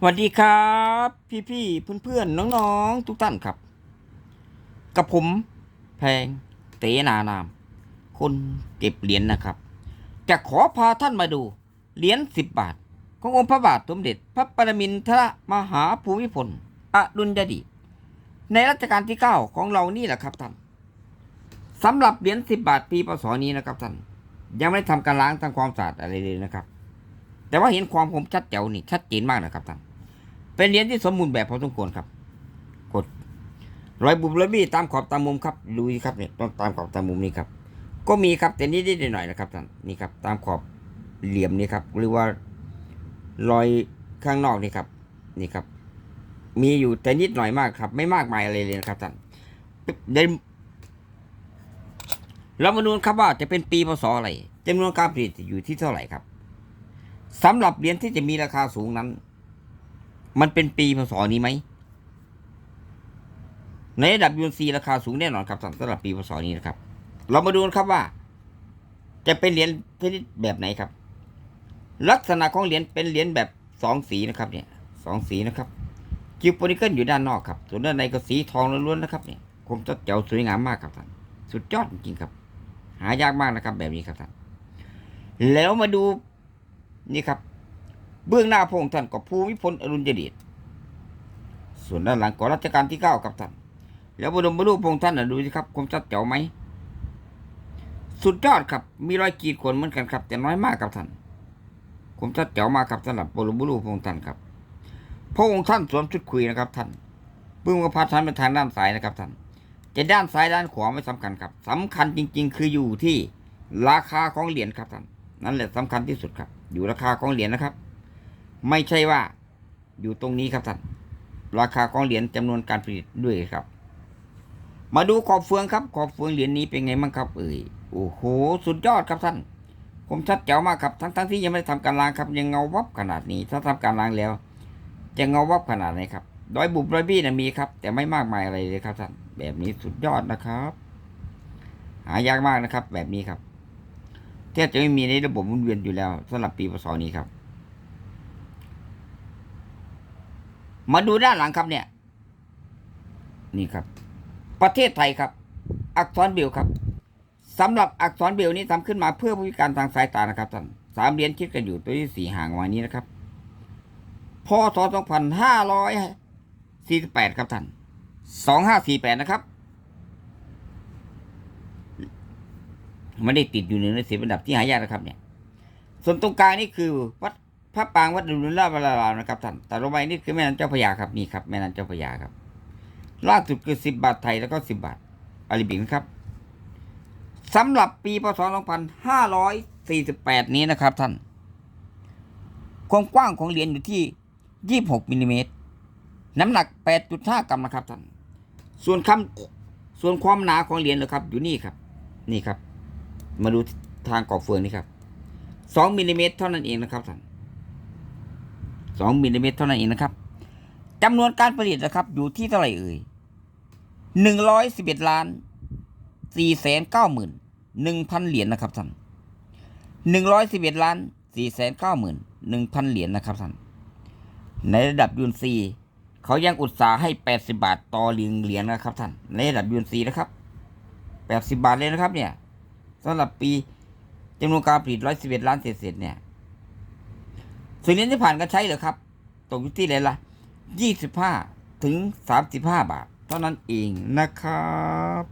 สวัสดีครับ พี่พี่เพื่อนเพื่อนๆน้องๆ ทุกท่านครับ กับผมแพงเตนานาม คนเก็บเหรียญนะครับ จะขอพาท่านมาดู เหรียญสิบบาท ขององค์พระบาทสมเด็จ พระปรมินทรมหาภูมิพลอดุลยเดชในรัชกาลที่เก้าของเรานี่แหละครับท่านสำหรับเหรียญสิบบาทปีพศนี้นะครับท่านยังไม่ได้ทำการล้างทำความสะอาดอะไรเลยนะครับ แต่ว่าเห็นความคมชัดแจ๋วนี่ชัดเจนมากนะครับท่าน เป็นเหรียญที่สมบูรณ์แบบพอสมควรครับ กดรอยบุบรอยบี้ตามขอบตามมุมครับดูสิครับเนี่ยต้องตามขอบตามมุมนี้ครับ ก็มีครับแต่นิดๆหน่อยนะครับท่านนี่ครับตามขอบเหลี่ยมนี่ครับหรือว่ารอยข้างนอกนี่ครับนี่ครับ มีอยู่แต่นิดหน่อยมากครับ ไม่มากมายอะไรเลยนะครับท่านเดี๋ยวเรามาดูครับว่าจะเป็นปีพศอะไรจำนวนการผลิตอยู่ที่เท่าไหร่ครับสำหรับเหรียญที่จะมีราคาสูงนั้น มันเป็นปีพศนี้ไหม ในระดับยูนซีราคาสูงแน่นอนครับสำหรับปีพศนี้นะครับ เรามาดูครับว่า จะเป็นเหรียญชนิดแบบไหนครับ ลักษณะของเหรียญเป็นเหรียญแบบสองสีนะครับ เนี่ยสองสีนะครับคิวโปนิเกิลอยู่ด้านนอกครับ ส่วนด้านในก็สีทองล้วนๆนะครับเนี่ยคมชัดแจ๋วสวยงามมากครับท่านสุดยอดจริงครับ หายากมากนะครับ แบบนี้ครับท่านแล้วมาดูนี่ครับ เบื้องหน้าพระองค์ท่านก็ภูมิพลอดุลยเดชส่วนด้านหลังก็รัชกาลที่เก้าครับท่าน แล้วบรมรูปพระองค์ท่านน่ะดูสิครับคมชัดเจ๋วไหม สุดยอดครับ มีรอยขีดข่วนเหมือนกันครับ แต่น้อยมากครับท่านคมชัดเจ๋วมากครับสำหรับบรมรูปพระองค์ท่านครับ พระองค์ท่านสวมชุดคุยนะครับท่านเบื้องกระพัดท่านไปทางด้านซ้ายนะครับท่านจะด้านซ้ายด้านขวาไม่สำคัญครับสำคัญจริง ๆ คืออยู่ที่ราคาของเหรียญครับท่านนั่นแหละสำคัญที่สุดครับ อยู่ราคาของเหรียญนะครับ ไม่ใช่ว่าอยู่ตรงนี้ครับท่านราคาของเหรียญจำนวนการผลิตด้วยครับ มาดูขอบเฟืองครับ ขอบเฟืองเหรียญนี้เป็นไงบ้างครับเอ่ยโอ้โหสุดยอดครับท่านผมชัดแจ๋วมากครับทั้งทั้งๆที่ยังไม่ได้ทำการล้างครับ ยังเงาวับขนาดนี้ ถ้าทำการล้างแล้ว จะเงาวับขนาดไหนครับรอยบุบรอยบี้นะมีครับ แต่ไม่มากมายอะไรเลยครับท่านแบบนี้สุดยอดนะครับ หายากมากนะครับ แบบนี้ครับแทบจะไม่มีในระบบหมุนเวียนอยู่แล้วสำหรับปีพศนี้ครับ มาดูด้านหลังครับเนี่ย นี่ครับ ประเทศไทยครับ อักษรเบลครับสำหรับอักษรเบลนี้ทำขึ้นมาเพื่อผู้พิการทางสายตานะครับท่านสามเหรียญคิดกันอยู่ตัวที่สี่ห่างวันนี้นะครับพศสองพันห้าร้อยสี่สิบแปดครับท่านสองห้าสี่แปดนะครับไม่ได้ติดอยู่ในหนังสือระดับที่หายากนะครับเนี่ย ส่วนตรงกลางนี่คือวัด พระปางวัดดุลลาบาลารามนะครับท่านแต่ลงไปนี่คือแม่น้ำเจ้าพระยาครับนี่ครับแม่น้ำเจ้าพระยาครับ ล่าสุดคือสิบบาทไทยแล้วก็สิบบาทอาริบินครับสำหรับปีพศสองพันห้าร้อยสี่สิบแปดนี้นะครับท่าน ความกว้างของเหรียญอยู่ที่ยี่หกมิลลิเมตร น้ำหนักแปดจุดห้ากรัมนะครับท่าน ส่วนคำส่วนความหนาของเหรียญนะครับ อยู่นี่ครับ นี่ครับ มาดูทางกรอบเฟืองนี่ครับสองมิลลิเมตรเท่านั้นเองนะครับท่าน สองมิลลิเมตรเท่านั้นเองนะครับจำนวนการผลิตนะครับอยู่ที่เท่าไหร่เอ่ยหนึ่งร้อยสิบเอ็ดล้านสี่แสนเก้าหมื่นหนึ่งพันเหรียญนะครับท่านหนึ่งร้อยสิบเอ็ดล้านสี่แสนเก้าหมื่นหนึ่งพันเหรียญนะครับท่านในระดับยูนซีเขายังอุตสาห์ให้แปดสิบาทต่อเหรียญเหรียญนะครับท่านในระดับยูนซีนะครับแปดสิบาทเลยนะครับเนี่ยสำหรับปีจำนวนการผลิตร้อยสิบเอ็ดล้านเศษเนี่ย ส่วนเหรียญที่ผ่านก็ใช้เหรอครับ ตกอยู่ที่เลยละยี่สิบห้าถึงสามสิบห้าบาท เท่านั้นเองนะครับ